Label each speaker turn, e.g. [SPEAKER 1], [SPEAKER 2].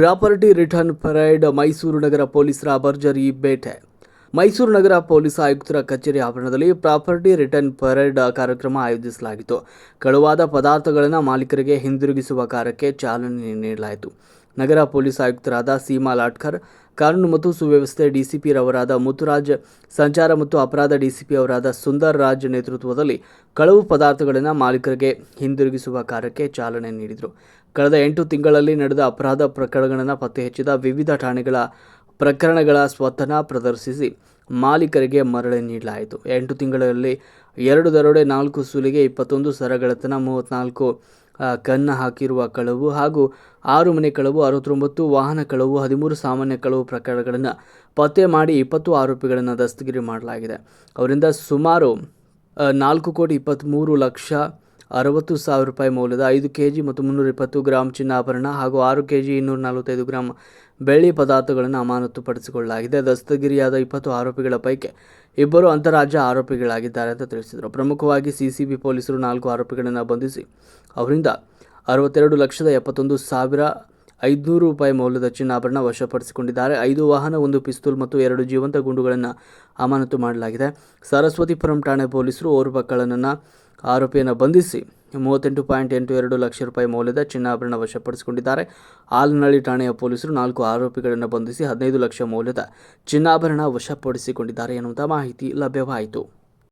[SPEAKER 1] Property return parade Mysuru ನಗರ ಪೊಲೀಸರ ಭರ್ಜರಿ ಬೇಟೆ ಮೈಸೂರು ನಗರ ಪೊಲೀಸ್ ಆಯುಕ್ತರ ಕಚೇರಿ ಆವರಣದಲ್ಲಿ ಪ್ರಾಪರ್ಟಿ ರಿಟರ್ನ್ ಪರೇಡ್ ಕಾರ್ಯಕ್ರಮ ಆಯೋಜಿಸಲಾಗಿತ್ತು. ಕಳುವಾದ ಪದಾರ್ಥಗಳನ್ನು ಮಾಲೀಕರಿಗೆ ಹಿಂದಿರುಗಿಸುವ ಕಾರ್ಯಕ್ಕೆ ಚಾಲನೆ ನೀಡಲಾಯಿತು. ನಗರ ಪೊಲೀಸ್ ಆಯುಕ್ತರಾದ ಸೀಮಾ ಲಾಟ್ಕರ್, ಕಾನೂನು ಮತ್ತು ಸುವ್ಯವಸ್ಥೆ ಡಿಸಿಪಿ ರವರಾದ ಮುತ್ತುರಾಜ್, ಸಂಚಾರ ಮತ್ತು ಅಪರಾಧ ಡಿಸಿಪಿ ಅವರಾದ ಸುಂದರ್ ರಾಜ್ ನೇತೃತ್ವದಲ್ಲಿ ಕಳವು ಪದಾರ್ಥಗಳನ್ನು ಮಾಲೀಕರಿಗೆ ಹಿಂದಿರುಗಿಸುವ ಕಾರ್ಯಕ್ಕೆ ಚಾಲನೆ ನೀಡಿದರು. ಕಳೆದ ಎಂಟು ತಿಂಗಳಲ್ಲಿ ನಡೆದ ಅಪರಾಧ ಪ್ರಕರಣಗಳನ್ನು ಪತ್ತೆ ಹಚ್ಚಿದ ವಿವಿಧ ಠಾಣೆಗಳ ಪ್ರಕರಣಗಳ ಸ್ವತನ ಪ್ರದರ್ಶಿಸಿ ಮಾಲೀಕರಿಗೆ ಮರಳಿ ನೀಡಲಾಯಿತು. ಎಂಟು ತಿಂಗಳಲ್ಲಿ ಎರಡು ದರೋಡೆ ನಾಲ್ಕು ಸುಲಿಗೆ ಇಪ್ಪತ್ತೊಂದು ಸರಗಳತನ ಮೂವತ್ತ್ನಾಲ್ಕು ಕನ್ನ ಹಾಕಿರುವ ಕಳವು ಹಾಗೂ ಆರು ಮನೆ ಕಳವು, ಅರವತ್ತೊಂಬತ್ತು ವಾಹನ ಕಳವು, ಹದಿಮೂರು ಸಾಮಾನ್ಯ ಕಳವು ಪ್ರಕರಣಗಳನ್ನು ಪತ್ತೆ ಮಾಡಿ ಇಪ್ಪತ್ತು ಆರೋಪಿಗಳನ್ನು ದಸ್ತಗಿರಿ ಮಾಡಲಾಗಿದೆ. ಅವರಿಂದ ಸುಮಾರು ನಾಲ್ಕು ಕೋಟಿ ಇಪ್ಪತ್ತ್ಮೂರು ಲಕ್ಷ ಅರವತ್ತು ಸಾವಿರ ರೂಪಾಯಿ ಮೌಲ್ಯದ ಐದು ಕೆ ಜಿ ಮತ್ತು ಮುನ್ನೂರ ಇಪ್ಪತ್ತು ಗ್ರಾಮ್ ಚಿನ್ನಾಭರಣ ಹಾಗೂ ಆರು ಕೆ ಜಿ ಇನ್ನೂರ ನಲವತ್ತೈದು ಗ್ರಾಮ್ ಬೆಳ್ಳಿ ಪದಾರ್ಥಗಳನ್ನು ಅಮಾನತುಪಡಿಸಿಕೊಳ್ಳಲಾಗಿದೆ. ದಸ್ತಗಿರಿಯಾದ ಇಪ್ಪತ್ತು ಆರೋಪಿಗಳ ಪೈಕಿ ಇಬ್ಬರು ಅಂತಾರಾಜ್ಯ ಆರೋಪಿಗಳಾಗಿದ್ದಾರೆ ಅಂತ ತಿಳಿಸಿದರು. ಪ್ರಮುಖವಾಗಿ ಸಿಸಿಬಿ ಪೊಲೀಸರು ನಾಲ್ಕು ಆರೋಪಿಗಳನ್ನು ಬಂಧಿಸಿ, ಅವರಿಂದ ಅರವತ್ತೆರಡು ಲಕ್ಷದ ಎಪ್ಪತ್ತೊಂದು ಸಾವಿರ ಐದುನೂರು ರೂಪಾಯಿ ಮೌಲ್ಯದ ಚಿನ್ನಾಭರಣ ವಶಪಡಿಸಿಕೊಂಡಿದ್ದಾರೆ. ಐದು ವಾಹನ, ಒಂದು ಪಿಸ್ತೂಲ್ ಮತ್ತು ಎರಡು ಜೀವಂತ ಗುಂಡುಗಳನ್ನು ಅಮಾನತು ಮಾಡಲಾಗಿದೆ. ಸರಸ್ವತಿಪುರಂ ಠಾಣೆ ಪೊಲೀಸರು ಓರ್ವ ಕಳ್ಳನನ್ನು ಆರೋಪಿಯನ್ನು ಬಂಧಿಸಿ ಮೂವತ್ತೆಂಟು ಪಾಯಿಂಟ್ ಎಂಟು ಎರಡು ಲಕ್ಷ ರೂಪಾಯಿ ಮೌಲ್ಯದ ಚಿನ್ನಾಭರಣ ವಶಪಡಿಸಿಕೊಂಡಿದ್ದಾರೆ. ಆಲನಹಳ್ಳಿ ಠಾಣೆಯ ಪೊಲೀಸರು ನಾಲ್ಕು ಆರೋಪಿಗಳನ್ನು ಬಂಧಿಸಿ ಹದಿನೈದು ಲಕ್ಷ ಮೌಲ್ಯದ ಚಿನ್ನಾಭರಣ ವಶಪಡಿಸಿಕೊಂಡಿದ್ದಾರೆ ಎನ್ನುವಂಥ ಮಾಹಿತಿ ಲಭ್ಯವಾಯಿತು.